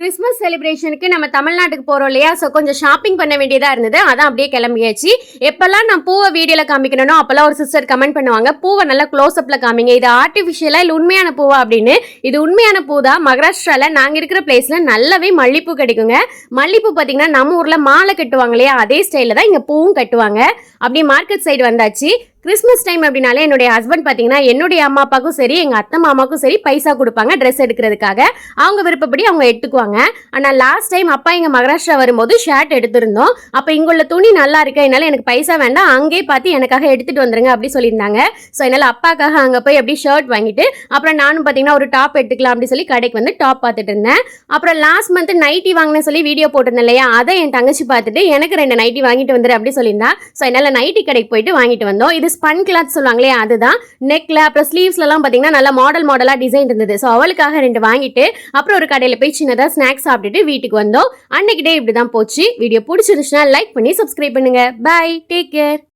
Christmas செலிப்ரேஷனுக்கு நம்ம தமிழ்நாட்டுக்கு போகிறோம் இல்லையா? ஸோ கொஞ்சம் ஷாப்பிங் பண்ண வேண்டியதாக இருந்தது. அதான் அப்படியே கிளம்பியாச்சு. எப்போல்லாம் நான் பூவை வீடியோவில் காமிக்கணும் அப்போல்லாம் ஒரு சிஸ்டர் கமெண்ட் பண்ணுவாங்க. பூவை நல்லா க்ளோஸ்அப்பில் காமிங்க. இது ஆர்டிஃபிஷியலாக இல்லை உண்மையான பூவா அப்படின்னு? இது உண்மையான பூ தான் மகாராஷ்டிராவில் நாங்கள் இருக்கிற பிளேஸில் நல்லாவே மல்லிப்பூ கிடைக்குங்க. மல்லிப்பூ பார்த்தீங்கன்னா நம்ம ஊரில் மாலை கட்டுவாங்க இல்லையா? அதே ஸ்டைலில் தான் இங்கே பூவும் கட்டுவாங்க. அப்படி மார்க்கெட் சைடு வந்தாச்சு. கிறிஸ்மஸ் டைம் அப்படின்னாலே என்னுடைய ஹஸ்பண்ட் பார்த்தீங்கன்னா என்னுடைய அம்மா அப்பாவுக்கும் சரி எங்கள் அத்தை மாமாவுக்கும் சரி பைசா கொடுப்பாங்க ட்ரெஸ் எடுக்கிறதுக்காக. அவங்க விருப்பப்படி அவங்க எடுத்துக்குவாங்க. ஆனால் லாஸ்ட் டைம் அப்பா இங்கே மகாராஷ்டிரா வரும்போது ஷர்ட் எடுத்திருந்தோம். அப்போ இங்குள்ள துணி நல்லா இருக்கு? என்னால் எனக்கு பைசா வேண்டாம். அங்கேயே பார்த்து எனக்காக எடுத்துகிட்டு வந்துருங்க அப்படி சொல்லியிருந்தாங்க. ஸோ என்னால் அப்பாக்காக அங்கே போய் அப்படி ஷர்ட் வாங்கிட்டு அப்புறம் நானும் பார்த்தீங்கன்னா ஒரு டாப் எடுத்துக்கலாம் அப்படி சொல்லி கடைக்கு வந்து டாப் பார்த்துட்டு இருந்தேன். அப்புறம் லாஸ்ட் மந்த் நைட்டி வாங்கினேன் சொல்லி வீடியோ போட்டிருந்தேன் இல்லையா? அதை என் தங்கச்சி பார்த்துட்டு எனக்கு ரெண்டு நைட்டி வாங்கிட்டு வந்துரு அப்படி சொல்லியிருந்தா. ஸோ என்னால் நைட்டி கடைக்கு போயிட்டு வாங்கிட்டு வந்தோம். இது ஸ்பன் கிளாத் சொல்லுவாங்களே அதுதான். நெக்ல அப்புறம் ஸ்லீவ்ஸ்லலாம் பார்த்தீங்கன்னா நல்லா மாடல் மாடலாக டிசைன் இருந்தது. ஸோ அவளுக்காக ரெண்டு வாங்கிட்டு அப்புறம் ஒரு கடையில் போய் சின்னதாக ஸ்நாக்ஸ் சாப்பிட்டுட்டு வீட்டுக்கு வந்தோம். அன்னைக்கு டே இப்படி தான் போச்சு. வீடியோ பிடிச்சிருந்துச்சுன்னா லைக் பண்ணி சப்ஸ்கிரைப் பண்ணுங்க. Bye take care